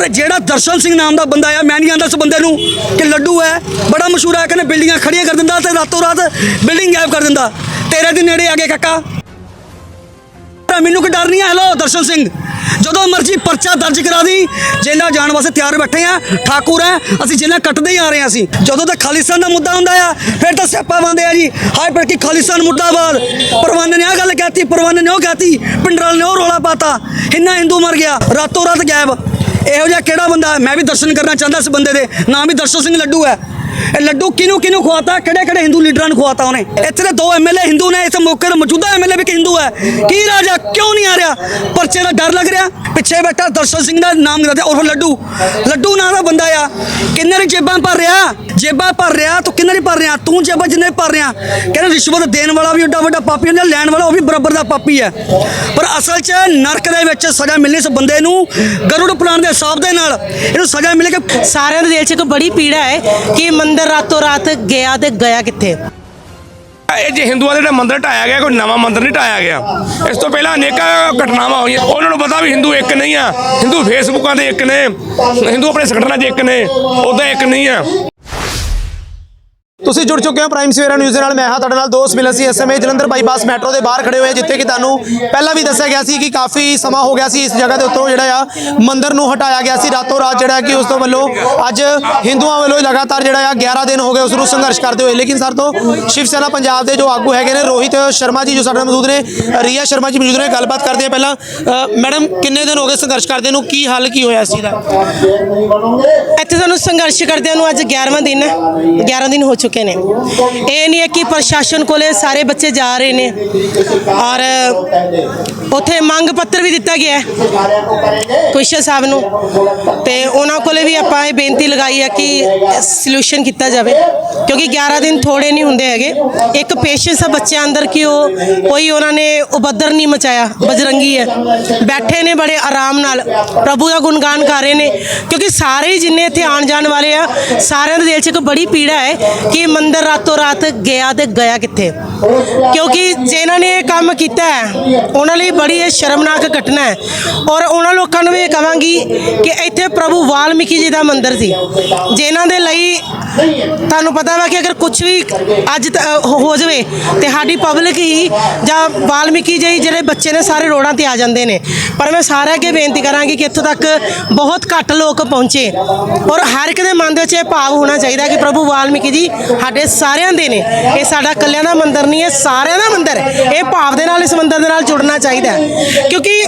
ਪਰ ਜਿਹੜਾ ਦਰਸ਼ਨ ਸਿੰਘ ਨਾਮ ਦਾ ਬੰਦਾ ਆ ਮੈਂ ਨਹੀਂ ਆਂਦਾ ਇਸ ਬੰਦੇ ਨੂੰ ਕਿ ਲੱਡੂ ਹੈ। ਬੜਾ ਮਸ਼ਹੂਰ ਹੈ, ਕਹਿੰਦੇ ਬਿਲਡਿੰਗਾਂ ਖੜੀਆਂ ਕਰ ਦਿੰਦਾ ਤੇ ਰਾਤੋਂ ਰਾਤ ਬਿਲਡਿੰਗ ਗਾਇਬ ਕਰ ਦਿੰਦਾ। ਤੇਰੇ ਦੇ ਨੇੜੇ ਆ ਗਏ ਕਾਕਾ। ਮੈਨੂੰ ਕੋਈ ਡਰ ਨਹੀਂ ਹੈ। ਹੈਲੋ, ਦਰਸ਼ਨ ਸਿੰਘ, ਜਦੋਂ ਮਰਜ਼ੀ ਪਰਚਾ ਦਰਜ ਕਰਾ ਦੀ। ਜੇਲ੍ਹਾਂ ਜਾਣ ਵਾਸਤੇ ਤਿਆਰ ਬੈਠੇ ਆ ਠਾਕੁਰ ਹੈ, ਅਸੀਂ ਜੇਲ੍ਹਾਂ ਕੱਟਦੇ ਹੀ ਆ ਰਹੇ ਹਾਂ ਅਸੀਂ। ਜਦੋਂ ਤੱਕ ਖਾਲਿਸਤਾਨ ਦਾ ਮੁੱਦਾ ਹੁੰਦਾ ਆ, ਫਿਰ ਤਾਂ ਸਿਆਪਾ ਬੰਦੇ ਆ ਜੀ। ਹਾਏ, ਪਰ ਕੀ ਖਾਲਿਸਤਾਨ ਮੁਰਦਾਬਾਦ। ਪਰਵਾਨੇ ਨੇ ਆ ਗੱਲ ਕਹਿਤੀ ਪਰਵਾਨੇ ਨੇ ਉਹ ਕਹਿਤੀ ਪਿੰਡਰਾਲ ਨੇ ਉਹ ਰੋਲਾ ਪਾਤਾ। ਇੰਨਾ ਹਿੰਦੂ ਮਰ ਗਿਆ, ਰਾਤੋਂ ਰਾਤ ਗਾਇਬ। ਇਹੋ ਜਿਹਾ ਕਿਹੜਾ ਬੰਦਾ ਮੈਂ ਵੀ ਦਰਸ਼ਨ ਕਰਨਾ ਚਾਹੁੰਦਾ ਇਸ ਬੰਦੇ ਦੇ। ਨਾਮ ਵੀ ਦਰਸ਼ਨ ਸਿੰਘ ਲੱਡੂ ਹੈ। ਇਹ ਲੱਡੂ ਕਿਹਨੂੰ ਕਿਹਨੂੰ ਖਵਾਤਾ? ਕਿਹੜੇ ਕਿਹੜੇ ਹਿੰਦੂ ਲੀਡਰਾਂ ਨੂੰ ਖਵਾਤਾ ਉਹਨੇ? ਇੱਥੇ ਦੇ ਦੋ ਐਮਐਲਏ ਹਿੰਦੂ ਨੇ, ਇਸ ਮੌਕੇ ਤੇ ਮੌਜੂਦਾ ਐਮਐਲਏ ਵੀ ਇੱਕ ਹਿੰਦੂ ਹੈ। ਕੀ ਰਾਜਾ, ਕਿਉਂ ਨਹੀਂ ਆ ਰਿਹਾ? ਪਰਚੇ ਦਾ ਡਰ ਲੱਗ ਰਿਹਾ? ਪਿੱਛੇ ਬੈਠਾ ਦਰਸ਼ਨ ਸਿੰਘ ਦਾ ਨਾਮ ਕਰਦੇ ਉਰਫ ਲੱਡੂ। ਲੱਡੂ ਨਾਂ ਦਾ ਬੰਦਾ ਆ। ਕਿੰਨੇ ਦੀ ਜੇਬਾਂ ਭਰ ਰਿਹਾ? ਜੇਬਾਂ ਭਰ ਰਿਹਾ ਤੂੰ ਕਿੰਨੇ ਦੀ ਭਰ ਰਿਹਾ? ਤੂੰ ਜੇਬਾਂ ਜਿੰਨੇ ਭਰ ਰਿਹਾ ਕਹਿੰਦਾ ਰਿਸ਼ਵਤ ਦੇਣ ਵਾਲਾ ਵੀ ਏਡਾ ਵੱਡਾ ਪਾਪੀ ਹੁੰਦਾ ਲੈਣ ਵਾਲਾ ਉਹ ਵੀ ਬਰਾਬਰ ਦਾ ਪਾਪੀ ਹੈ। ਪਰ ਅਸਲ 'ਚ ਨਰਕ ਦੇ ਵਿੱਚ ਸਜ਼ਾ ਮਿਲਣੀ ਇਸ ਬੰਦੇ ਨੂੰ ਗਰੁੜ ਪੁਰਾਣ ਦੇ ਹਿਸਾਬ ਦੇ ਨਾਲ ਇਹਨੂੰ ਸਜ਼ਾ ਮਿਲੇ ਕਿ ਸਾਰਿਆਂ ਦੇ ਦਿਲ 'ਚ ਇੱਕ ਬੜੀ ਪੀੜਾ ਹੈ ਕਿ ਮੰਦਰ ਰਾਤੋਂ ਰਾਤ ਗਿਆ ਤੇ ਗਿਆ ਕਿੱਥੇ? ਇਹ ਜੇ ਹਿੰਦੂਆਂ ਦੇ ਜਿਹੜਾ ਮੰਦਿਰ ਢਾਇਆ ਗਿਆ ਕੋਈ ਨਵਾਂ ਮੰਦਿਰ ਨਹੀਂ ਢਾਇਆ ਗਿਆ। ਇਸ ਤੋਂ ਪਹਿਲਾਂ ਅਨੇਕਾਂ ਘਟਨਾਵਾਂ ਹੋਈਆਂ। ਉਹਨਾਂ ਨੂੰ ਪਤਾ ਵੀ ਹਿੰਦੂ ਇੱਕ ਨਹੀਂ ਆ। ਹਿੰਦੂ ਫੇਸਬੁੱਕਾਂ ਦੇ ਇੱਕ ਨੇ। ਹਿੰਦੂ ਆਪਣੇ ਸੰਗਠਨਾਂ 'ਚ ਇੱਕ ਨੇ। ਉਦਾਂ ਇੱਕ ਨਹੀਂ ਆ। ਤੁਸੀਂ ਜੁੜ ਚੁੱਕੇ ਹੋ ਪ੍ਰਾਈਮ ਸਵੇਰਾ ਨਿਊਜ਼ ਦੇ ਨਾਲ। ਮੈਂ ਹਾਂ ਤੁਹਾਡੇ ਨਾਲ ਦੋਸਤ ਮਿਲਨ ਸੀ ਇਸ ਸਮੇਂ ਜਲੰਧਰ ਬਾਈਪਾਸ ਮੈਟਰੋ ਦੇ ਬਾਹਰ ਖੜੇ ਹੋਏ, ਜਿੱਥੇ ਕਿ ਤੁਹਾਨੂੰ ਪਹਿਲਾਂ ਵੀ ਦੱਸਿਆ ਗਿਆ ਸੀ ਕਿ ਕਾਫੀ ਸਮਾਂ ਹੋ ਗਿਆ ਸੀ ਇਸ ਜਗ੍ਹਾ ਦੇ ਉੱਤੋਂ ਜਿਹੜਾ ਆ, ਮੰਦਿਰ ਨੂੰ ਹਟਾਇਆ ਗਿਆ ਸੀ। ਰਾਤੋਂ ਰਾਤ ਜਿਹੜਾ ਕਿ ਉਸ ਤੋਂ ਵੱਲੋਂ ਅੱਜ ਹਿੰਦੂਆਂ ਵੱਲੋਂ ਲਗਾਤਾਰ ਜਿਹੜਾ ਆ 11 ਦਿਨ ਹੋ ਗਏ ਉਸ ਨੂੰ ਸੰਘਰਸ਼ ਕਰਦੇ ਹੋਏ। ਲੇਕਿਨ ਸਰ ਤੋਂ ਸ਼ਿਵ ਸੈਨਾ ਪੰਜਾਬ ਦੇ ਜੋ ਆਗੂ ਹੈਗੇ ਨੇ, ਰੋਹਿਤ ਸ਼ਰਮਾ ਜੀ ਜੋ ਸਾਡੇ ਨਾਲ ਮੌਜੂਦ ਨੇ, ਰੀਆ ਸ਼ਰਮਾ ਜੀ ਮੌਜੂਦ ਨੇ, ਗੱਲਬਾਤ ਕਰਦੇ ਆ ਪਹਿਲਾਂ। ਮੈਡਮ, ਕਿੰਨੇ ਦਿਨ ਹੋ ਗਏ ਸੰਘਰਸ਼ ਕਰਦੇ ਨੂੰ? ਕੀ ਹੱਲ, ਕੀ ਹੋਇਆ ਸੀ ਦਾ? ਇੱਥੇ ਤੁਹਾਨੂੰ ਸੰਘਰਸ਼ ਕਰਦਿਆਂ ਨੂੰ ਅੱਜ 11ਵਾਂ ਦਿਨ ਹੈ। 11 ਦਿਨ ਹੋ ਚੁੱਕੇ ਨੇ ਇਹ ਨਹੀਂ ਹੈ ਕਿ ਪ੍ਰਸ਼ਾਸਨ ਕੋਲੇ ਸਾਰੇ ਬੱਚੇ ਜਾ ਰਹੇ ਨੇ ਔਰ ਉੱਥੇ ਮੰਗ ਪੱਤਰ ਵੀ ਦਿੱਤਾ ਗਿਆ ਹੈ ਕੁਸ਼ਾ ਸਾਹਿਬ ਨੂੰ ਤੇ ਉਹਨਾਂ ਕੋਲੇ ਵੀ ਆਪਾਂ ਇਹ ਬੇਨਤੀ ਲਗਾਈ ਹੈ ਕਿ ਸੋਲੂਸ਼ਨ ਕੀਤਾ ਜਾਵੇ ਕਿਉਂਕਿ 11 ਦਿਨ ਥੋੜੇ ਨਹੀਂ ਹੁੰਦੇ ਹੈਗੇ ਇੱਕ ਪੇਸ਼ੈਂਸ ਆ ਬੱਚਿਆਂ ਅੰਦਰ ਕਿ ਉਹ ਕੋਈ ਉਹਨਾਂ ਨੇ ਉਬਦਰ ਨਹੀਂ ਮਚਾਇਆ ਬਜਰੰਗੀ ਹੈ ਬੈਠੇ ਨੇ ਬੜੇ ਆਰਾਮ ਨਾਲ ਪ੍ਰਭੂ ਦਾ ਗੁਣਗਾਨ ਕਰ ਰਹੇ ਨੇ ਕਿਉਂਕਿ ਸਾਰੇ ਜਿੰਨੇ ਇੱਥੇ ਆਣ ਜਾਣ ਵਾਲੇ ਆ ਸਾਰਿਆਂ ਦੇ ਦਿਲ 'ਚ ਇੱਕ ਬੜੀ ਪੀੜਾ ਹੈ ਕਿ ਮੰਦਰ ਰਾਤੋਂ ਰਾਤ ਗਿਆ ਤੇ ਗਿਆ ਕਿੱਥੇ? ਕਿਉਂਕਿ ਜਿਨ੍ਹਾਂ ਨੇ ਇਹ ਕੰਮ ਕੀਤਾ ਹੈ, ਉਹਨਾਂ ਲਈ ਬੜੀ ਇਹ ਸ਼ਰਮਨਾਕ ਘਟਨਾ ਹੈ। ਔਰ ਉਹਨਾਂ ਲੋਕਾਂ ਨੂੰ ਵੀ ਇਹ ਕਵਾਂਗੀ ਕਿ ਇੱਥੇ ਪ੍ਰਭੂ ਵਾਲਮੀਕੀ ਜੀ ਦਾ ਮੰਦਿਰ ਸੀ। ਜਿਨ੍ਹਾਂ ਦੇ ਲਈ ਤੁਹਾਨੂੰ ਪਤਾ ਵਾ ਕਿ ਅਗਰ ਕੁਝ ਵੀ ਅੱਜ ਤ- ਹੋ ਹੋ ਜਾਵੇ ਤੇ ਸਾਡੀ ਪਬਲਿਕ ਹੀ ਜਾਂ ਵਾਲਮੀਕੀ ਜੀ ਜਿਹੜੇ ਬੱਚੇ ਨੇ ਸਾਰੇ ਰੋਡਾਂ ਤੇ ਆ ਜਾਂਦੇ ਨੇ। ਪਰ ਮੈਂ ਸਾਰਿਆਂ ਅੱਗੇ ਬੇਨਤੀ ਕਰਾਂਗੀ ਕਿ ਇੱਥੋਂ ਤੱਕ ਬਹੁਤ ਘੱਟ ਲੋਕ ਪਹੁੰਚੇ। ਔਰ ਹਰ ਇੱਕ ਦੇ ਮਨ ਦੇ ਵਿੱਚ ਇਹ ਭਾਵ ਹੋਣਾ ਚਾਹੀਦਾ ਕਿ ਪ੍ਰਭੂ ਵਾਲਮੀਕੀ ਜੀ ਸਾਡੇ ਸਾਰਿਆਂ ਦੇ ਨੇ। ਇਹ ਸਾਡਾ ਇਕੱਲਿਆਂ ਦਾ ਮੰਦਿਰ ਨਹੀਂ ਹੈ, ਸਾਰਿਆਂ ਦਾ ਮੰਦਿਰ ਹੈ। ਇਹ ਭਾਵ ਦੇ ਨਾਲ ਇਸ ਮੰਦਿਰ ਦੇ ਨਾਲ ਜੁੜਨਾ ਚਾਹੀਦਾ ਹੈ। ਕਿਉਂਕਿ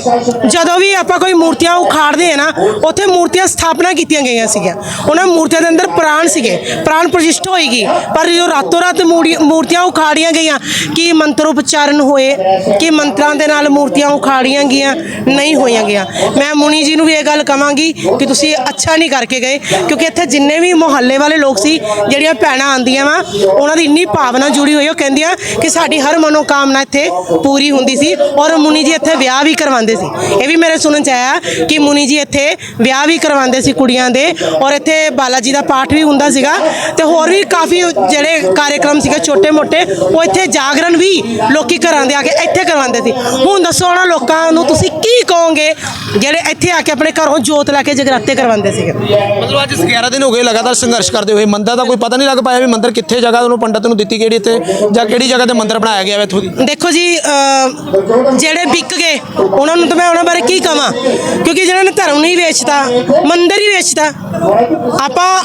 ਜਦੋਂ ਵੀ ਆਪਾਂ ਕੋਈ ਮੂਰਤੀਆਂ ਉਖਾੜਦੇ ਆ ਨਾ, ਉੱਥੇ ਮੂਰਤੀਆਂ ਸਥਾਪਨਾ ਕੀਤੀਆਂ ਗਈਆਂ ਸੀਗੀਆਂ। ਉਹਨਾਂ ਮੂਰਤੀਆਂ ਦੇ ਅੰਦਰ ਪ੍ਰਾਣ ਸੀਗੇ। ਪ੍ਰਾਣ ਪ੍ਰਤਿਸ਼ਠ ਹੋਏਗੀ। ਪਰ ਜੋ ਰਾਤੋਂ ਰਾਤ ਮੂੜੀ- ਮੂਰਤੀਆਂ ਉਖਾੜੀਆਂ ਗਈਆਂ, ਕਿ ਮੰਤਰ ਉਪਚਾਰਨ ਹੋਏ? ਕਿ ਮੰਤਰਾਂ ਦੇ ਨਾਲ ਮੂਰਤੀਆਂ ਉਖਾੜੀਆਂ ਗਈਆਂ? ਨਹੀਂ ਹੋਈਆਂ ਗਈਆਂ। ਮੈਂ ਮੁਨੀ ਜੀ ਨੂੰ ਵੀ ਇਹ ਗੱਲ ਕਵਾਂਗੀ ਕਿ ਤੁਸੀਂ ਅੱਛਾ ਨਹੀਂ ਕਰਕੇ ਗਏ। ਕਿਉਂਕਿ ਇੱਥੇ ਜਿੰਨੇ ਵੀ ਮੁਹੱਲੇ ਵਾਲੇ ਲੋਕ ਸੀ, ਜਿਹੜੀਆਂ ਭੈਣਾਂ ਆਂਦੀਆਂ ਵਾ, ਉਹਨਾਂ ਦੀ ਇੰਨੀ ਭਾਵਨਾ ਜੁੜੀ ਹੋਈ ਉਹ ਕਹਿੰਦੀਆਂ ਕਿ ਸਾਡੀ ਹਰ ਮਨੋਕਾਮਨਾ ਇੱਥੇ ਪੂਰੀ ਹੁੰਦੀ ਸੀ ਔਰ ਮੁਨੀ ਜੀ ਇੱਥੇ ਵਿਆਹ ਵੀ ਕਰਵਾਉਂਦੇ ਸੀ। ਇਹ ਵੀ ਮੇਰੇ ਸੁਣਨ ਚ ਆਇਆ ਕਿ ਮੁਨੀ ਜੀ ਇੱਥੇ ਵਿਆਹ ਵੀ ਕਰਵਾਉਂਦੇ ਸੀ ਕੁੜੀਆਂ ਦੇ ਔਰ ਇੱਥੇ ਬਾਲਾ ਜੀ ਦਾ ਪਾਠ ਵੀ ਹੁੰਦਾ ਸੀਗਾ ਤੇ ਹੋਰ ਵੀ ਕਾਫੀ ਜਿਹੜੇ ਕਾਰਜਕ੍ਰਮ ਸੀਗੇ ਛੋਟੇ ਮੋਟੇ, ਉਹ ਇੱਥੇ ਜਾਗਰਣ ਵੀ ਲੋਕੀ ਘਰਾਂ ਦੇ ਆ ਕੇ ਇੱਥੇ ਕਰਵਾਉਂਦੇ ਸੀ। ਹੁਣ ਦੱਸੋ ਉਹਨਾਂ ਲੋਕਾਂ ਨੂੰ ਤੁਸੀਂ ਕੀ ਕਹੋਗੇ ਜਿਹੜੇ ਇੱਥੇ ਆ ਕੇ ਆਪਣੇ ਘਰੋਂ ਜੋਤ ਲੈ ਕੇ ਜਗਰਾਤੇ ਕਰਵਾਉਂਦੇ ਸੀਗੇ? ਮਤਲਬ ਅੱਜ 11 ਦਿਨ ਹੋ ਗਏ ਲਗਾਤਾਰ ਸੰਘਰਸ਼ ਕਰਦੇ ਹੋਏ, ਮੰਦਰ ਦਾ ਕੋਈ ਪਤਾ ਨਹੀਂ ਲੱਗ ਪਾਇਆ ਵੀ ਮੰਦਰ ਕਿੱਥੇ ਜਗ੍ਹਾ, ਉਹਨੂੰ ਪੰਡਤ ਨੂੰ ਦਿੱਤੀ ਕਿਹੜੀ ਇੱਥੇ ਜਾਂ ਕਿਹੜੀ ਜਗ੍ਹਾ ਤੇ ਮੰਦਰ ਬਣਾਇਆ ਗਿਆ ਵਾ ਇੱਥੋਂ ਦੀ? ਦੇਖੋ ਜੀ ਅਹ, ਜਿਹੜੇ ਵਿਕ ਗਏ ਉਹਨਾਂ ਨੂੰ ਤਾਂ ਮੈਂ ਉਹਨਾਂ ਬਾਰੇ ਕੀ ਕਵਾਂ? ਕਿਉਂਕਿ ਜਿਹਨਾਂ ਨੇ ਧਰਮ ਨਹੀਂ ਵੇਚਦਾ ਮੰਦਿਰ ਹੀ ਵੇਚਦਾ ਆਪਾਂ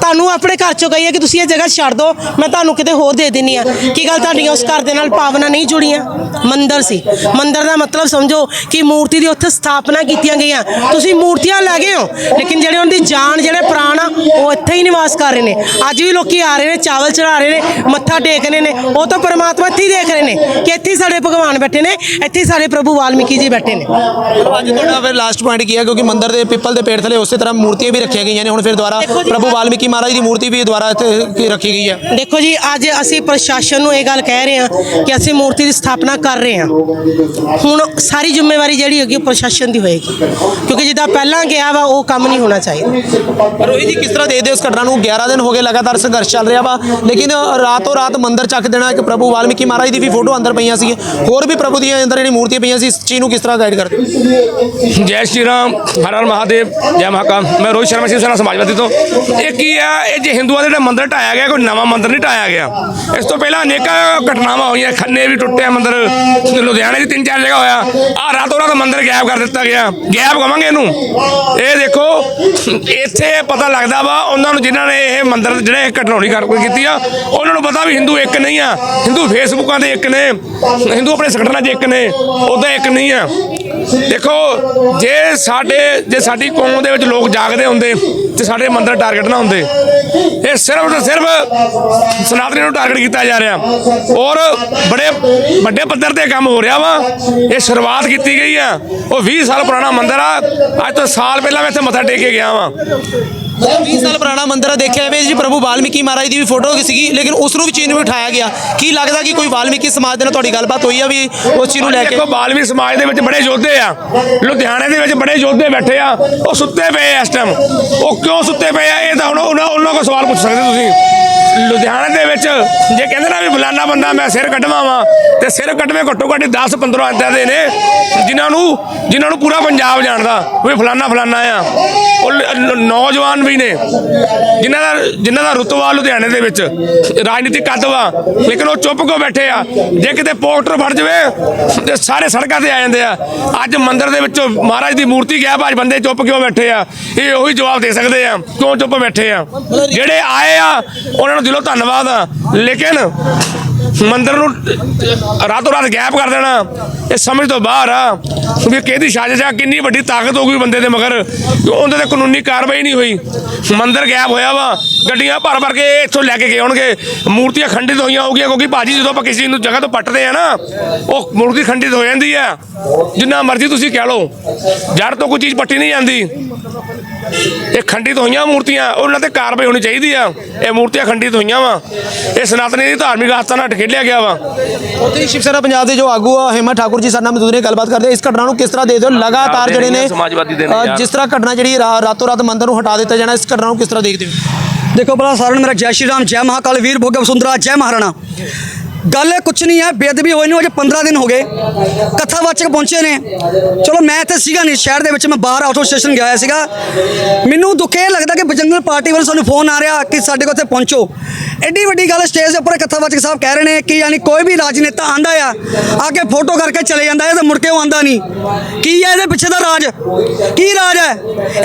ਤੁਹਾਨੂੰ ਆਪਣੇ ਘਰ ਚੋਂ ਕਹੀਏ ਕਿ ਤੁਸੀਂ ਇਹ ਜਗ੍ਹਾ ਛੱਡ ਦਿਓ ਮੈਂ ਤੁਹਾਨੂੰ ਕਿਤੇ ਹੋਰ ਦੇ ਦਿੰਨੀ ਆ ਕੀ ਗੱਲ ਤੁਹਾਡੀਆਂ ਉਸ ਘਰ ਦੇ ਨਾਲ ਭਾਵਨਾ ਨਹੀਂ ਜੁੜੀਆਂ? ਮੰਦਿਰ ਸੀ। ਮੰਦਿਰ ਦਾ ਮਤਲਬ ਸਮਝੋ ਕਿ ਮੂਰਤੀ ਦੀ ਉੱਥੇ ਸਥਾਪਨਾ ਕੀਤੀਆਂ ਗਈਆਂ। ਤੁਸੀਂ ਮੂਰਤੀਆਂ ਲੈ ਗਏ ਹੋ ਲੇਕਿਨ ਜਿਹੜੇ ਉਹਨਾਂ ਦੀ ਜਾਨ ਜਿਹੜੇ ਪ੍ਰਾਣ ਆ ਉਹ ਇੱਥੇ ਹੀ ਨਿਵਾਸ ਕਰ ਰਹੇ ਨੇ। ਅੱਜ ਵੀ ਲੋਕੀ ਆ ਰਹੇ ਨੇ ਚਾਵਲ ਚੜਾ ਰਹੇ ਨੇ ਮੱਥਾ ਟੇਕ ਰਹੇ ਨੇ ਉਹ ਤਾਂ ਪਰਮਾਤਮਾ ਇੱਥੇ ਹੀ ਦੇਖ ਰਹੇ ਨੇ ਕਿ ਇੱਥੇ ਹੀ ਸਾਡੇ ਭਗਵਾਨ ਬੈਠੇ ਨੇ ਇੱਥੇ ਹੀ ਸਾਡੇ ਪ੍ਰਭੂ ਵਾਲਮੀਕੀ ਜੀ ਬੈਠੇ ਨੇ। ਅੱਜ ਤੁਹਾਡਾ ਫਿਰ ਲਾਸਟ ਪੁਆਇੰਟ ਕੀ ਹੈ? ਕਿਉਂਕਿ ਮੰਦਰ ਦੇ ਪਿੱਪਲ ਦੇ ਪੇੜ ਥਲੇ ਉਸੇ ਤਰ੍ਹਾਂ ਮੂਰਤੀਆਂ ਵੀ ਰੱਖੀਆਂ ਗਈਆਂ ਨੇ ਹੁਣ ਫਿਰ ਦੁਬਾਰਾ ਪ੍ਰਭੂ ਵਾਲਮੀਕੀ ਮਹਾਰਾਜ ਦੀ ਮੂਰਤੀ ਵੀ ਦੁਆਰਾ ਇੱਥੇ ਰੱਖੀ ਗਈ ਹੈ? ਦੇਖੋ ਜੀ ਅੱਜ ਅਸੀਂ ਪ੍ਰਸ਼ਾਸਨ ਨੂੰ ਇਹ ਗੱਲ ਕਹਿ ਰਹੇ ਹਾਂ ਕਿ ਅਸੀਂ ਮੂਰਤੀ ਦੀ ਸਥਾਪਨਾ ਕਰ ਰਹੇ ਹਾਂ। ਹੁਣ ਸਾਰੀ ਜ਼ਿੰਮੇਵਾਰੀ ਜਿਹੜੀ ਹੈਗੀ ਉਹ ਪ੍ਰਸ਼ਾਸਨ ਦੀ ਹੋਏਗੀ। ਕਿਉਂਕਿ ਜਿੱਦਾਂ ਪਹਿਲਾਂ ਗਿਆ ਵਾ ਉਹ ਕੰਮ ਨਹੀਂ ਹੋਣਾ ਚਾਹੀਦਾ। ਪਰ ਰੋਹਿਤ ਜੀ ਕਿਸ ਤਰ੍ਹਾਂ ਦੇਖਦੇ ਇਸ ਘਟਨਾ ਨੂੰ? 11 ਦਿਨ ਹੋ ਗਏ ਲਗਾਤਾਰ ਸੰਘਰਸ਼ ਚੱਲ ਰਿਹਾ ਵਾ ਲੇਕਿਨ ਰਾਤੋਂ ਰਾਤ ਮੰਦਿਰ ਚੱਕ ਦੇਣਾ ਇੱਕ ਪ੍ਰਭੂ ਵਾਲਮੀਕੀ ਮਹਾਰਾਜ ਦੀ ਵੀ ਫੋਟੋ ਅੰਦਰ ਪਈਆਂ ਸੀ ਹੋਰ ਵੀ ਪ੍ਰਭੂ ਦੀਆਂ ਅੰਦਰ ਜਿਹੜੀ ਮੂਰਤੀਆਂ ਪਈਆਂ ਸੀ, ਇਸ ਚੀਜ਼ ਨੂੰ ਕਿਸ ਤਰ੍ਹਾਂ ਗਾਈਡ ਕਰਦੇ? ਹੋ ਜੈ ਸ਼੍ਰੀ ਰਾਮ, ਹਰ ਹਰ ਮਹਾਦੇਵ, ਜੈ ਮਹਾਕਾਲ। ਮੈਂ ਰੋਹਿਤ ਸ਼ਰਮਾ ਸਿੰਘ ਸੈਨਾ ਸਮਾਜਵਾਦੀ ਤੋਂ। ਇਹ ਕੀ ਆ? ਇਹ ਜੇ ਹਿੰਦੂਆਂ ਦੇ ਜਿਹੜਾ ਮੰਦਿਰ ਢਾਇਆ ਗਿਆ, ਕੋਈ ਨਵਾਂ ਮੰਦਿਰ ਨਹੀਂ ਢਾਇਆ ਗਿਆ। ਇਸ ਤੋਂ ਪਹਿਲਾਂ ਅਨੇਕਾਂ ਘਟਨਾਵਾਂ ਹੋਈਆਂ, ਖੰਨੇ ਵੀ ਟੁੱਟਿਆ ਮੰਦਿਰ। ਲੁਧਿਆਣੇ ਦੀ ਤਿੰਨ ਚਾਰ ਜਗ੍ਹਾ ਹੋਇਆ। ਆ ਰਾਤੋਂ ਰਾਤ ਮੰਦਿਰ ਗਾਇਬ ਕਰ ਦਿੱਤਾ ਗਿਆ। ਗਾਇਬ ਕਵਾਂਗੇ ਇਹਨੂੰ? ਇਹ ਦੇਖੋ, ਇੱਥੇ ਪਤਾ ਲੱਗਦਾ ਵਾ, ਉਹਨਾਂ ਨੂੰ ਜਿਨ੍ਹਾਂ ਨੇ ਇਹ ਮੰਦਿਰ, ਜਿਹੜੇ ਇਹ ਘਟਨਾਉਣੀ ਕਰ ਕੀਤੀ ਆ, ਉਹਨਾਂ ਨੂੰ ਪਤਾ ਵੀ ਹਿੰਦੂ ਇੱਕ ਨਹੀਂ ਆ। ਹਿੰਦੂ ਫੇਸਬੁੱਕਾਂ ਦੇ ਇੱਕ ਨੇ, ਹਿੰਦੂ ਆਪਣੇ ਸੰਗਠਨਾਂ 'ਚ ਇੱਕ ਨੇ, ਉਹਦਾ ਇੱਕ ਨਹੀਂ ਆ ਦੇਖੋ, ਜੇ ਸਾਡੇ ਜੇ ਸਾਡੀ ਕੌਮ ਦੇ ਵਿੱਚ ਲੋਕ ਜਾਗਦੇ ਹੁੰਦੇ ਤੇ ਸਾਡੇ ਮੰਦਰ ਟਾਰਗੇਟ ਨਾ ਹੁੰਦੇ, ਇਹ ਸਿਰਫ ਤੇ ਸਿਰਫ ਸਨਾਤਨੀ ਨੂੰ ਟਾਰਗੇਟ ਕੀਤਾ ਜਾ ਰਿਹਾ। ਔਰ ਬੜੇ ਵੱਡੇ ਪੱਧਰ ਤੇ ਕੰਮ ਹੋ ਰਿਹਾ ਵਾ। ਇਹ ਸ਼ੁਰੂਆਤ ਕੀਤੀ ਗਈ ਆ ਉਹ 20 ਸਾਲ ਪੁਰਾਣਾ ਮੰਦਰ ਆ। ਅੱਜ ਤੋਂ ਸਾਲ ਪਹਿਲਾਂ ਮੈਂ ਇੱਥੇ ਮੱਥਾ ਟੇਕ ਕੇ ਗਿਆ ਵਾਂ। 20 ਸਾਲ ਪੁਰਾਣਾ ਮੰਦਿਰ ਆ, ਦੇਖਿਆ ਵੇ ਜੀ ਪ੍ਰਭੂ ਵਾਲਮੀਕੀ ਮਹਾਰਾਜ ਦੀ ਵੀ ਫੋਟੋ ਸੀਗੀ ਲੇਕਿਨ ਉਸ ਨੂੰ ਵੀ ਚੀਜ਼ ਨੂੰ ਉਠਾਇਆ ਗਿਆ। ਕੀ ਲੱਗਦਾ ਕਿ ਕੋਈ ਵਾਲਮੀਕੀ ਸਮਾਜ ਦੇ ਨਾਲ ਤੁਹਾਡੀ ਗੱਲਬਾਤ ਹੋਈ ਆ ਵੀ ਉਸ ਚੀਜ਼ ਨੂੰ ਲੈ ਕੇ? ਦੇਖੋ ਬਾਲਵੀ ਸਮਾਜ ਦੇ ਵਿੱਚ ਬੜੇ ਯੋਧੇ ਆ। ਲੁਧਿਆਣੇ ਦੇ ਵਿੱਚ ਬੜੇ ਯੋਧੇ ਬੈਠੇ ਆ। ਉਹ ਸੁੱਤੇ ਪਏ ਆ ਇਸ ਟਾਈਮ ਉਹ ਕਿਉਂ ਸੁੱਤੇ ਪਏ ਆ? ਇਹ ਤਾਂ ਹੁਣ ਉਹਨਾਂ ਉਹਨਾਂ ਕੋਲ ਸਵਾਲ ਪੁੱਛ ਸਕਦੇ ਤੁਸੀਂ। ਲੁਧਿਆਣੇ ਦੇ ਵਿੱਚ, ਜੇ ਕਹਿੰਦੇ ਨਾ ਵੀ ਫਲਾਨਾ ਬੰਦਾ ਮੈਂ ਸਿਰ ਕੱਢਵਾ ਵਾਂ, ਤੇ ਸਿਰ ਕੱਢਵੇਂ ਘੱਟੋ ਘੱਟ 10 15 ਇੱਦਾਂ ਦੇ ਨੇ, ਜਿਨ੍ਹਾਂ ਨੂੰ ਜਿਨ੍ਹਾਂ ਨੂੰ ਪੂਰਾ ਪੰਜਾਬ ਜਾਣਦਾ ਵੀ ਫਲਾਨਾ ਫਲਾਨਾ ਆ। ਉਹ ਨੌਜਵਾਨ ਵੀ ਨੇ, ਜਿਨ੍ਹਾਂ ਦਾ ਜਿਨ੍ਹਾਂ ਦਾ ਰੁਤਬਾ ਲੁਧਿਆਣੇ ਦੇ ਵਿੱਚ, ਰਾਜਨੀਤਿਕ ਕੱਦ ਵਾ ਲੇਕਿਨ ਉਹ ਚੁੱਪ ਕਿਉਂ ਬੈਠੇ ਆ? ਜੇ ਕਿਤੇ ਪੋਸਟਰ ਫੜ ਜਵੇ, ਤੇ ਸਾਰੇ ਸੜਕਾਂ ਤੇ ਆ ਜਾਂਦੇ ਆ। ਅੱਜ ਮੰਦਿਰ ਦੇ ਵਿੱਚੋਂ ਮਹਾਰਾਜ ਦੀ ਮੂਰਤੀ ਗਿਆ ਅੱਜ ਬੰਦੇ ਚੁੱਪ ਕਿਉਂ ਬੈਠੇ ਆ? ਇਹ ਉਹੀ ਜਵਾਬ ਦੇ ਸਕਦੇ ਆ, ਕਿਉਂ ਚੁੱਪ ਬੈਠੇ ਆ? ਜਿਹੜੇ ਆਏ ਆ, ਉਹਨਾਂ ਨੂੰ ਦਿਲੋਂ ਧੰਨਵਾਦ। ਆ ਲੇਕਿਨ ਮੰਦਿਰ ਨੂੰ ਰਾਤੋਂ ਰਾਤ ਗੈਪ ਕਰ ਦੇਣਾ, ਇਹ ਸਮਝ ਤੋਂ ਬਾਹਰ ਆ ਵੀ ਕਿਹਦੀ ਸਾਜ਼ਿਸ਼ ਆ, ਕਿੰਨੀ ਵੱਡੀ ਤਾਕਤ ਹੋ ਗਈ ਬੰਦੇ ਦੇ ਮਗਰ ਉਹਦੇ ਤੇ ਕਾਨੂੰਨੀ ਕਾਰਵਾਈ ਨਹੀਂ ਹੋਈ। ਮੰਦਿਰ ਗੈਪ ਹੋਇਆ ਵਾ, ਗੱਡੀਆਂ ਭਰ ਭਰ ਕੇ ਇੱਥੋਂ ਲੈ ਕੇ ਗਏ ਹੋਣਗੇ। ਮੂਰਤੀਆਂ ਖੰਡਿਤ ਹੋਈਆਂ ਹੋਗੀਆਂ ਕਿਉਂਕਿ ਭਾਜੀ ਜਦੋਂ ਆਪਾਂ ਕਿਸੇ ਨੂੰ ਜਗ੍ਹਾ ਤੋਂ ਪੱਟਦੇ ਆ ਨਾ, ਉਹ ਮੂਰਤੀ ਖੰਡਿਤ ਹੋ ਜਾਂਦੀ ਆ। ਜਿੰਨਾ ਮਰਜ਼ੀ ਤੁਸੀਂ ਕਹਿ ਲਓ, ਜੜ ਤੋਂ ਕੋਈ ਚੀਜ਼ ਪੱਟੀ ਨਹੀਂ ਜਾਂਦੀ। ਇਹ ਖੰਡਿਤ ਹੋਈਆਂ ਮੂਰਤੀਆਂ ਉਹਨਾਂ ਤੇ ਕਾਰਵਾਈ ਹੋਣੀ ਚਾਹੀਦੀ ਆ। ਇਹ ਮੂਰਤੀਆਂ ਖੰਡਿਤ ਹੋਈਆਂ ਵਾ। ਇਹ ਸਨਾਤਨੀ ਦੀ ਧਾਰਮਿਕ ਆਸਥਾ ਨਾਲ ਠੇਲਿਆ ਗਿਆ ਵਾ। ਉੱਥੇ ਹੀ ਸ਼ਿਵ ਸੈਨਾ ਪੰਜਾਬ ਦੇ ਜੋ ਆਗੂ ਆ ਹਿੰਮਤ ਠਾਕੁਰ ਜੀ ਸਾਡੇ ਨਾਲ ਮਜ਼ਦੂਰੀ ਗੱਲਬਾਤ ਕਰਦੇ। ਇਸ ਘਟਨਾ ਨੂੰ ਕਿਸ ਤਰ੍ਹਾਂ ਦੇਖਦੇ ਹੋ? ਲਗਾਤਾਰ ਜਿਹੜੇ ਨੇ ਸਮਾਜਵਾਦੀ ਦੇ ਨੇ ਅ, ਯਾਰ। ਜਿਸ ਤਰ੍ਹਾਂ ਘਟਨਾ ਜਿਹੜੀ ਰਾਤੋਂ ਰਾਤ ਮੰਦਿਰ ਨੂੰ ਹਟਾ ਦਿੱਤਾ ਜਾਣਾ ਇਸ ਘਟਨਾ ਨੂੰ ਕਿਸ ਤਰ੍ਹਾਂ ਦੇਖਦੇ ਹੋ? ਦੇਖੋ ਭਲਾ ਸਾਰਿਆਂ ਨੂੰ ਮੇਰਾ ਜੈ ਸ਼੍ਰੀ ਰਾਮ ਜੈ ਮਹਾਕਾਲ ਵੀਰ ਭੋਗ ਵਸੁੰਧਰਾ ਜੈ ਮਹਾਰਾਣਾ। ਗੱਲ ਕੁਛ ਨਹੀਂ ਹੈ, ਬੇਅਦਬੀ ਹੋਈ ਨੂੰ ਅਜੇ 15 ਦਿਨ ਹੋ ਗਏ। ਕਥਾਵਾਚਕ ਪਹੁੰਚੇ ਨੇ। ਚਲੋ, ਮੈਂ ਇੱਥੇ ਸੀਗਾ ਨਹੀਂ, ਸ਼ਹਿਰ ਦੇ ਵਿੱਚ ਮੈਂ ਬਾਹਰ ਆਟੋ ਸਟੇਸ਼ਨ ਗਿਆ ਹੋਇਆ ਸੀਗਾ। ਮੈਨੂੰ ਦੁੱਖ ਇਹ ਲੱਗਦਾ ਕਿ ਬਜਰੰਗਲ ਪਾਰਟੀ ਵੱਲੋਂ ਸਾਨੂੰ ਫੋਨ ਆ ਰਿਹਾ ਕਿ ਸਾਡੇ ਕੋਲ ਇੱਥੇ ਪਹੁੰਚੋ। ਐਡੀ ਵੱਡੀ ਗੱਲ ਸਟੇਜ ਦੇ ਉੱਪਰ ਕਥਾਵਾਚਕ ਸਾਹਿਬ ਕਹਿ ਰਹੇ ਨੇ ਕਿ ਯਾਨੀ ਕੋਈ ਵੀ ਰਾਜਨੇਤਾ ਆਂਦਾ ਆ ਆ ਕੇ ਫੋਟੋ ਕਰਕੇ ਚਲੇ ਜਾਂਦਾ ਹੈ ਤੇ ਮੁੜ ਕੇ ਉਹ ਆਂਦਾ ਨਹੀਂ। ਕੀ ਹੈ ਇਹਦੇ ਪਿੱਛੇ ਦਾ ਰਾਜ? ਕੀ ਰਾਜ ਹੈ?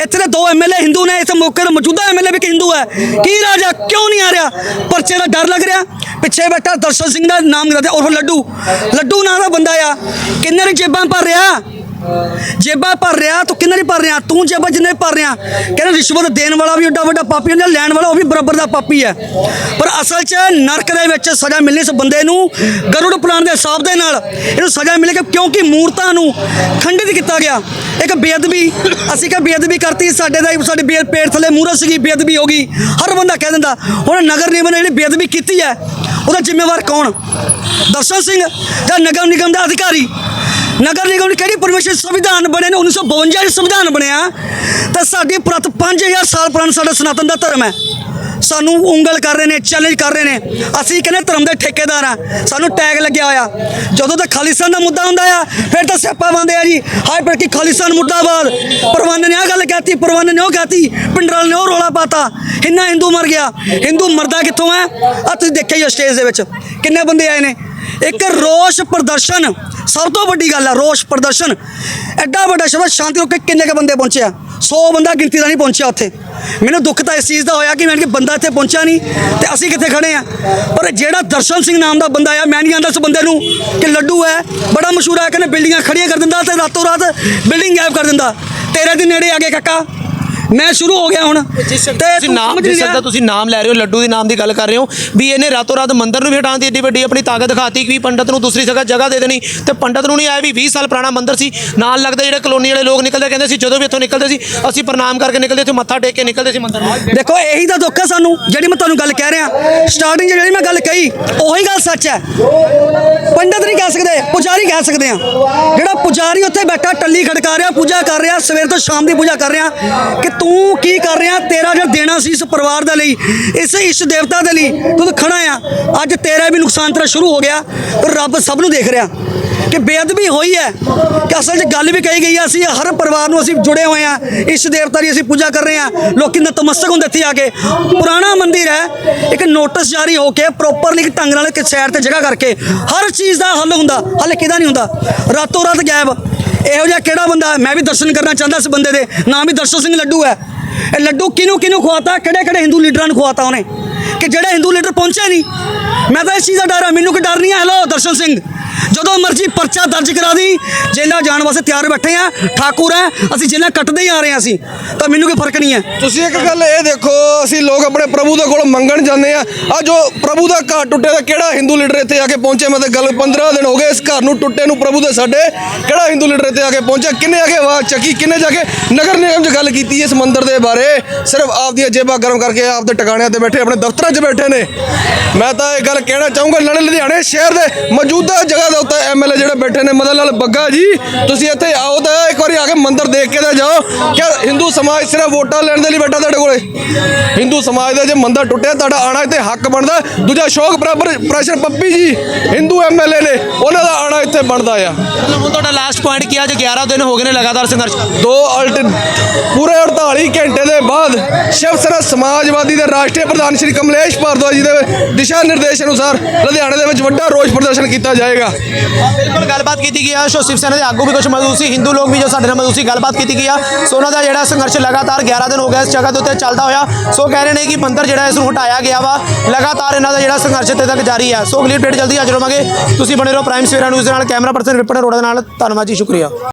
ਇੱਥੇ ਦੇ ਦੋ ਐਮਐਲਏ ਹਿੰਦੂ ਨੇ ਇਸ ਮੌਕੇ ਤੇ ਮੌਜੂਦਾ ਐਮਐਲਏ ਵੀ ਇੱਕ ਹਿੰਦੂ ਹੈ। ਕੀ ਰਾਜ ਹੈ? ਕਿਉਂ ਨਹੀਂ ਆ ਰਿਹਾ? ਪਰਚੇ ਦਾ ਡਰ ਲੱਗ ਰਿਹਾ। ਪਿੱਛੇ ਬੈਠਾ ਦਰਸ਼ਨ ਸਿੰਘ ਦਾ ਨਾਮ ਕਰਦੇ ਉਰਫ ਲੱਡੂ। ਲੱਡੂ ਨਾਂ ਦਾ ਬੰਦਾ ਆ। ਕਿੰਨੇ ਨੇ ਜੇਬਾਂ ਭਰ ਰਿਹਾ? ਜੇਬਾਂ ਭਰ ਰਿਹਾ, ਤੂੰ ਕਿੰਨਾ ਨਹੀਂ ਭਰ ਰਿਹਾ? ਤੂੰ ਜੇਬਾਂ ਜਿੰਨੇ ਭਰ ਰਿਹਾ? ਕਹਿੰਦਾ ਰਿਸ਼ਵਤ ਦੇਣ ਵਾਲਾ ਵੀ ਏਡਾ ਵੱਡਾ ਪਾਪੀ ਹੁੰਦਾ, ਲੈਣ ਵਾਲਾ ਉਹ ਵੀ ਬਰਾਬਰ ਦਾ ਪਾਪੀ ਹੈ। ਪਰ ਅਸਲ 'ਚ ਨਰਕ ਦੇ ਵਿੱਚ ਸਜ਼ਾ ਮਿਲਣੀ ਇਸ ਬੰਦੇ ਨੂੰ, ਗਰੁੜ ਪੁਰਾਣ ਦੇ ਹਿਸਾਬ ਦੇ ਨਾਲ ਇਹਨੂੰ ਸਜ਼ਾ ਮਿਲੇਗੀ ਕਿਉਂਕਿ ਮੂਰਤਾਂ ਨੂੰ ਖੰਡਿਤ ਕੀਤਾ ਗਿਆ। ਇੱਕ ਬੇਅਦਬੀ, ਅਸੀਂ ਕਿ ਬੇਅਦਬੀ ਕਰਤੀ, ਸਾਡੇ ਦਾ ਸਾਡੇ ਬੇ- ਪੇਟ ਥੱਲੇ ਮੂਰਤ ਸੀਗੀ, ਬੇਅਦਬੀ ਹੋ ਗਈ। ਹਰ ਬੰਦਾ ਕਹਿ ਦਿੰਦਾ, ਹੁਣ ਨਗਰ ਨਿਗਮ ਨੇ ਜਿਹੜੀ ਬੇਅਦਬੀ ਕੀਤੀ ਹੈ, ਉਹਦਾ ਜ਼ਿੰਮੇਵਾਰ ਕੌਣ? ਦਰਸ਼ਨ ਸਿੰਘ ਜਾਂ ਨਗਰ ਨਿਗਮ ਦਾ ਅਧਿਕਾਰੀ? ਨਗਰ ਨਿਗਮ ਨੇ ਕਿਹੜੀ ਪਰਮਿਸ਼ਨ ਸੰਵਿਧਾਨ ਬਣੇ ਨੇ? 1952 ਚ ਸੰਵਿਧਾਨ ਬਣਿਆ। ਤਾਂ ਸਾਡੀ ਪ੍ਰਤ 5000 ਸਾਲ ਪੁਰਾਣਾ ਸਾਡਾ ਸਨਾਤਨ ਦਾ ਧਰਮ ਹੈ। ਸਾਨੂੰ ਉਂਗਲ ਕਰ ਰਹੇ ਨੇ ਚੈਲੰਜ ਕਰ ਰਹੇ ਨੇ। ਅਸੀਂ ਕਹਿੰਦੇ ਧਰਮ ਦੇ ਠੇਕੇਦਾਰ ਆ ਸਾਨੂੰ ਟੈਗ ਲੱਗਿਆ ਹੋਇਆ। ਜਦੋਂ ਤਾਂ ਖਾਲਿਸਤਾਨ ਦਾ ਮੁੱਦਾ ਹੁੰਦਾ ਆ, ਫਿਰ ਤਾਂ ਸਿਆਪਾ ਬੰਦੇ ਆ ਜੀ। ਹਾਏ, ਪਰ ਕੀ ਖਾਲਿਸਤਾਨ ਮੁਰਦਾਬਾਦ ਪਰਵਾਨੇ ਨੇ ਆ ਗੱਲ ਕਹਤੀ ਪ੍ਰਵਾਨ ਨੇ ਉਹ ਕਹਤੀ, ਪਿੰਡਰਾਲ ਨੇ ਉਹ ਰੋਲਾ ਪਾਤਾ। ਇੰਨਾ ਹਿੰਦੂ ਮਰ ਗਿਆ। ਹਿੰਦੂ ਮਰਦਾ ਕਿੱਥੋਂ ਹੈ ਆ ਤੁਸੀਂ ਦੇਖਿਆ ਹੀ ਸਟੇਜ ਦੇ ਵਿੱਚ। ਕਿੰਨੇ ਬੰਦੇ ਆਏ ਨੇ? ਇੱਕ ਰੋਸ਼ ਪ੍ਰਦਰਸ਼ਨ ਸਭ ਤੋਂ ਵੱਡੀ ਗੱਲ ਹੈ ਰੋਸ਼ ਪ੍ਰਦਰਸ਼ਨ। ਐਡਾ ਵੱਡਾ ਸ਼ਬਦ ਸ਼ਾਂਤੀ ਰੋਕੇ ਕਿੰਨੇ ਕ ਬੰਦੇ ਪਹੁੰਚੇ ਆ? 100 ਬੰਦਾ ਗਿਣਤੀ ਦਾ ਨਹੀਂ ਪਹੁੰਚਿਆ ਉੱਥੇ। ਮੈਨੂੰ ਦੁੱਖ ਤਾਂ ਇਸ ਚੀਜ਼ ਦਾ ਹੋਇਆ ਕਿ ਮੈਂ ਕਿ ਬੰਦਾ ਇੱਥੇ ਪਹੁੰਚਿਆ ਨਹੀਂ ਤੇ ਅਸੀਂ ਕਿੱਥੇ ਖੜੇ ਆ? ਪਰ ਜਿਹੜਾ ਦਰਸ਼ਨ ਸਿੰਘ ਨਾਮ ਦਾ ਬੰਦਾ ਆ, ਮੈਂ ਨਹੀਂ ਆਂਦਾ ਉਸ ਬੰਦੇ ਨੂੰ ਕਿ ਲੱਡੂ ਹੈ। ਬੜਾ ਮਸ਼ਹੂਰ ਹੈ ਕਹਿੰਦੇ ਬਿਲਡਿੰਗਾਂ ਖੜੀਆਂ ਕਰ ਦਿੰਦਾ ਤੇ ਰਾਤੋਂ ਰਾਤ ਬਿਲਡਿੰਗ ਗਾਇਬ ਕਰ ਦਿੰਦਾ। ਤੇਰੇ ਦੇ ਨੇੜੇ ਆ ਗਏ ਕਾਕਾ। ਮੈਂ ਸ਼ੁਰੂ ਹੋ ਗਿਆ ਹੁਣ। ਤੇ ਤੁਸੀਂ ਨਾਮ ਜਿਸ। ਦਾ ਤੁਸੀਂ ਨਾਮ ਲੈ ਰਹੇ ਹੋ ਲੱਡੂ ਦੇ ਨਾਮ ਦੀ ਗੱਲ ਕਰ ਰਹੇ ਹੋ। ਵੀ ਇਹਨੇ ਰਾਤੋਂ ਰਾਤ ਮੰਦਿਰ ਨੂੰ ਵੀ ਹਟਾਉਣ ਦੀ ਏਡੀ ਵੱਡੀ ਆਪਣੀ ਤਾਕਤ ਦਿਖਾਤੀ ਕਿ ਵੀ ਪੰਡਤ ਨੂੰ ਦੂਸਰੀ ਜਗ੍ਹਾ ਜਗ੍ਹਾ ਦੇ ਦੇਣੀ। ਤੇ ਪੰਡਤ ਨੂੰ ਨਹੀਂ ਆਇਆ ਵੀ 20 ਸਾਲ ਪੁਰਾਣਾ ਮੰਦਿਰ ਸੀ। ਨਾਲ ਲੱਗਦਾ ਜਿਹੜੇ ਕਲੋਨੀ ਵਾਲੇ ਲੋਕ ਨਿਕਲਦੇ ਕਹਿੰਦੇ ਸੀ ਜਦੋਂ ਵੀ ਇੱਥੋਂ ਨਿਕਲਦੇ ਸੀ ਅਸੀਂ ਪ੍ਰਣਾਮ ਕਰਕੇ ਨਿਕਲਦੇ ਇੱਥੇ ਮੱਥਾ ਟੇਕ ਕੇ ਨਿਕਲਦੇ ਸੀ ਮੰਦਿਰ ਨੂੰ। ਦੇਖੋ ਇਹੀ ਤਾਂ ਦੁੱਖ ਹੈ ਸਾਨੂੰ ਜਿਹੜੀ ਮੈਂ ਤੁਹਾਨੂੰ ਗੱਲ ਕਹਿ ਰਿਹਾ। ਸਟਾਰਟਿੰਗ ਜਿਹੜੀ ਮੈਂ ਗੱਲ ਕਹੀ ਉਹੀ ਗੱਲ ਸੱਚ ਹੈ। ਪੰਡਤ ਨਹੀਂ ਕਹਿ ਸਕਦੇ ਪੁਜਾਰੀ ਕਹਿ ਸਕਦੇ ਆ। ਜਿਹੜਾ ਪੁਜਾਰੀ ਉੱਥੇ ਬੈਠਾ, ਟੱਲੀ ਖੜਕਾ ਰਿਹਾ, ਪੂਜਾ ਕਰ ਰਿਹਾ, ਸਵੇਰ ਤੋਂ ਸ਼ਾਮ ਦੀ ਪੂਜਾ ਕਰ ਰਿਹਾ ਕਿ ਤੂੰ ਕੀ ਕਰ ਰਿਹਾ? ਤੇਰਾ ਜਿਹੜਾ ਦੇਣਾ ਸੀ ਇਸ ਪਰਿਵਾਰ ਦੇ ਲਈ, ਇਸ ਇਸ ਦੇਵਤਾ ਦੇ ਲਈ ਤੂੰ ਤਾਂ ਖੜਾ ਆ। ਅੱਜ ਤੇਰਾ ਵੀ ਨੁਕਸਾਨ ਤੇਰਾ ਸ਼ੁਰੂ ਹੋ ਗਿਆ। ਪਰ ਰੱਬ ਸਭ ਨੂੰ ਦੇਖ ਰਿਹਾ। ਕਿ ਬੇਅਦਬੀ ਹੋਈ ਹੈ ਕਿ ਅਸਲ 'ਚ ਗੱਲ ਵੀ ਕਹੀ ਗਈ ਹੈ ਅਸੀਂ ਹਰ ਪਰਿਵਾਰ ਨੂੰ ਅਸੀਂ ਜੁੜੇ ਹੋਏ ਆ, ਇਸ ਦੇਵਤਾ ਦੀ ਅਸੀਂ ਪੂਜਾ ਕਰ ਰਹੇ ਆ, ਲੋਕੀ ਨਤਮਸਤਕ ਹੁੰਦੇ ਇੱਥੇ ਆ ਕੇ। ਪੁਰਾਣਾ ਮੰਦਿਰ ਹੈ, ਇੱਕ ਨੋਟਿਸ ਜਾਰੀ ਹੋ ਕੇ ਪ੍ਰੋਪਰਲੀ ਢੰਗ ਨਾਲ ਇੱਕ ਸਾਈਡ ਤੇ ਜਗ੍ਹਾ ਕਰਕੇ ਹਰ ਚੀਜ਼ ਦਾ ਹੱਲ ਹੁੰਦਾ, ਹੱਲ ਕਿਹਦਾ ਨਹੀਂ ਹੁੰਦਾ? ਰਾਤੋਂ ਰਾਤ ਗਾਇਬ। ਇਹੋ ਜਿਹਾ ਕਿਹੜਾ ਬੰਦਾ ਮੈਂ ਵੀ ਦਰਸ਼ਨ ਕਰਨਾ ਚਾਹੁੰਦਾ ਇਸ ਬੰਦੇ ਦੇ ਨਾਮ ਵੀ ਦਰਸ਼ਨ ਸਿੰਘ ਲੱਡੂ ਹੈ। ਇਹ ਲੱਡੂ ਕਿਹਨੂੰ ਕਿਹਨੂੰ ਖਵਾਤਾ? ਕਿਹੜੇ ਕਿਹੜੇ ਹਿੰਦੂ ਲੀਡਰਾਂ ਨੂੰ ਖਵਾਤਾ ਉਹਨੇ? ਕਿ ਜਿਹੜੇ ਹਿੰਦੂ ਲੀਡਰ ਪਹੁੰਚੇ ਨਹੀਂ? ਮੈਂ ਤਾਂ ਇਸ ਚੀਜ਼ ਦਾ ਡਰ ਆ ਮੈਨੂੰ ਕੋਈ ਡਰ ਨਹੀਂ ਹੈ। ਹੈਲੋ ਦਰਸ਼ਨ ਸਿੰਘ। ਜਦੋਂ ਮਰਜ਼ੀ ਪਰਚਾ ਦਰਜ ਕਰਾ ਦੀ ਜੇਲ੍ਹਾਂ ਜਾਣ ਵਾਸਤੇ ਤਿਆਰ ਬੈਠੇ ਆ, ਠਾਕੁਰ ਹੈ ਅਸੀਂ ਜੇਲ੍ਹਾਂ ਕੱਟਦੇ ਹੀ ਆ ਰਹੇ ਹਾਂ ਅਸੀਂ, ਤਾਂ ਮੈਨੂੰ ਕੋਈ ਫ਼ਰਕ ਨਹੀਂ ਹੈ। ਤੁਸੀਂ ਇੱਕ ਗੱਲ ਇਹ ਦੇਖੋ, ਅਸੀਂ ਲੋਕ ਆਪਣੇ ਪ੍ਰਭੂ ਦੇ ਕੋਲ ਮੰਗਣ ਜਾਂਦੇ ਆ। ਆ ਜੋ ਪ੍ਰਭੂ ਦਾ ਘਰ ਟੁੱਟਿਆ ਤਾਂ ਕਿਹੜਾ ਹਿੰਦੂ ਲੀਡਰ ਇੱਥੇ ਆ ਕੇ ਪਹੁੰਚੇ? ਮੈਂ ਤਾਂ ਗੱਲ 15 ਦਿਨ ਹੋ ਗਏ ਇਸ ਘਰ ਨੂੰ ਟੁੱਟੇ ਨੂੰ ਪ੍ਰਭੂ ਦੇ ਸਾਡੇ। ਕਿਹੜਾ ਹਿੰਦੂ ਲੀਡਰ ਇੱਥੇ ਆ ਕੇ ਪਹੁੰਚਿਆ? ਕਿੰਨੇ ਆ ਕੇ ਆਵਾਜ਼ ਚੱਕੀ? ਕਿੰਨੇ ਜਾ ਕੇ ਨਗਰ ਨਿਗਮ 'ਚ ਗੱਲ ਕੀਤੀ ਇਸ ਮੰਦਿਰ ਦੇ ਬਾਰੇ? ਸਿਰਫ ਆਪਦੀਆਂ ਜੇਬਾਂ ਗਰਮ ਕਰਕੇ ਆਪਦੇ ਟਿਕਾਣਿਆਂ ਤੇ ਬੈਠੇ, ਆਪਣੇ ਦਫ਼ਤਰਾਂ 'ਚ ਬੈਠੇ ਨੇ। ਮੈਂ ਤਾਂ ਇਹ ਗੱਲ ਕਹਿਣਾ ਚਾਹੂੰਗਾ, ਨਾਲੇ ਲੁਧਿਆਣੇ ਸ਼ਹਿਰ ਦੇ ਮੌਜੂਦਾ ਜਗ੍ਹਾ ਦੇ ਉੱਤੇ ਐਮਐਲਏ ਜਿਹੜੇ ਬੈਠੇ ਨੇ ਮਦਨ ਲਾਲ ਬੱਗਾ ਜੀ ਤੁਸੀਂ ਇੱਥੇ ਆਓ ਤਾਂ ਇੱਕ ਵਾਰੀ ਆ ਕੇ ਮੰਦਿਰ ਦੇਖ ਕੇ ਤਾਂ ਜਾਓ। ਕਿ ਹਿੰਦੂ ਸਮਾਜ ਸਿਰਫ ਵੋਟਾਂ ਲੈਣ ਦੇ ਲਈ ਬੈਠਾ ਤੁਹਾਡੇ ਕੋਲੇ? ਹਿੰਦੂ ਸਮਾਜ ਦਾ ਜੇ ਮੰਦਿਰ ਟੁੱਟਿਆ ਤੁਹਾਡਾ ਆਣਾ ਇੱਥੇ ਹੱਕ ਬਣਦਾ। ਦੂਜਾ ਸ਼ੋਕ ਬਰਾਬਰ ਪ੍ਰੈਸ਼ਰ ਪੱਪੀ ਜੀ ਹਿੰਦੂ ਐਮਐਲਏ ਨੇ ਉਹਨਾਂ ਦਾ ਆਣਾ ਇੱਥੇ ਬਣਦਾ ਆ। ਮਤਲਬ ਹੁਣ ਤੁਹਾਡਾ ਲਾਸਟ ਪੁਆਇੰਟ ਕੀ ਆ? ਜੇ 11 ਦਿਨ ਹੋ ਗਏ ਨੇ ਲਗਾਤਾਰ ਸੰਘਰਸ਼। ਦੋ ਅਲਟ ਪੂਰੇ 48 ਘੰਟੇ ਦੇ ਬਾਅਦ ਸ਼ਿਵ ਸੈਨਾ ਸਮਾਜਵਾਦੀ ਦੇ ਰਾਸ਼ਟਰੀ ਪ੍ਰਧਾਨ ਸ਼੍ਰੀ ਕਮਲੇਸ਼ ਭਾਰਦਵਾਜ ਜੀ ਦੇ ਦਿਸ਼ਾ ਨਿਰਦੇਸ਼ ਅਨੁਸਾਰ ਲੁਧਿਆਣੇ ਦੇ ਵਿੱਚ ਵੱਡਾ ਰੋਸ ਪ੍ਰਦਰਸ਼ਨ ਕੀਤਾ ਜਾਏਗਾ। ਬਿਲਕੁਲ ਗੱਲਬਾਤ ਕੀਤੀ ਗਈ ਆ। ਸੋ ਸ਼ਿਵ ਸੈਨਾ ਦੇ ਆਗੂ ਵੀ ਕੁਝ ਮੌਜੂਦ ਸੀ, ਹਿੰਦੂ ਲੋਕ ਵੀ ਜੋ ਸਾਡੇ ਨਾਲ ਮੌਜੂਦ ਸੀ, ਗੱਲਬਾਤ ਕੀਤੀ ਗਈ ਆ। ਸੋ ਉਹਨਾਂ ਦਾ ਜਿਹੜਾ ਸੰਘਰਸ਼ ਲਗਾਤਾਰ 11 ਦਿਨ ਹੋ ਗਿਆ ਇਸ ਜਗ੍ਹਾ ਦੇ ਉੱਤੇ ਚੱਲਦਾ ਹੋਇਆ। ਸੋ ਕਹਿ ਰਹੇ ਨੇ ਕਿ ਮੰਦਰ ਜਿਹੜਾ ਇਸ ਨੂੰ ਹਟਾਇਆ ਗਿਆ ਵਾ। ਲਗਾਤਾਰ ਇਹਨਾਂ ਦਾ ਜਿਹੜਾ ਸੰਘਰਸ਼ ਤੇ ਤੱਕ ਜਾਰੀ ਹੈ ਸੋ ਅਗਲੀ ਅਪਡੇਟ ਜਲਦੀ ਹਾਜ਼ਰ ਹੋਵਾਂਗੇ। ਤੁਸੀਂ ਬਣੇ ਰਹੋ ਪ੍ਰਾਈਮ ਸਵੇਰਾ ਨਿਊਜ਼ ਦੇ ਨਾਲ, ਕੈਮਰਾ ਪਰਸਨ ਵਿਪਨ ਅਰੋੜਾ ਦੇ ਨਾਲ। ਧੰਨਵਾਦ ਜੀ, ਸ਼ੁਕਰੀਆ।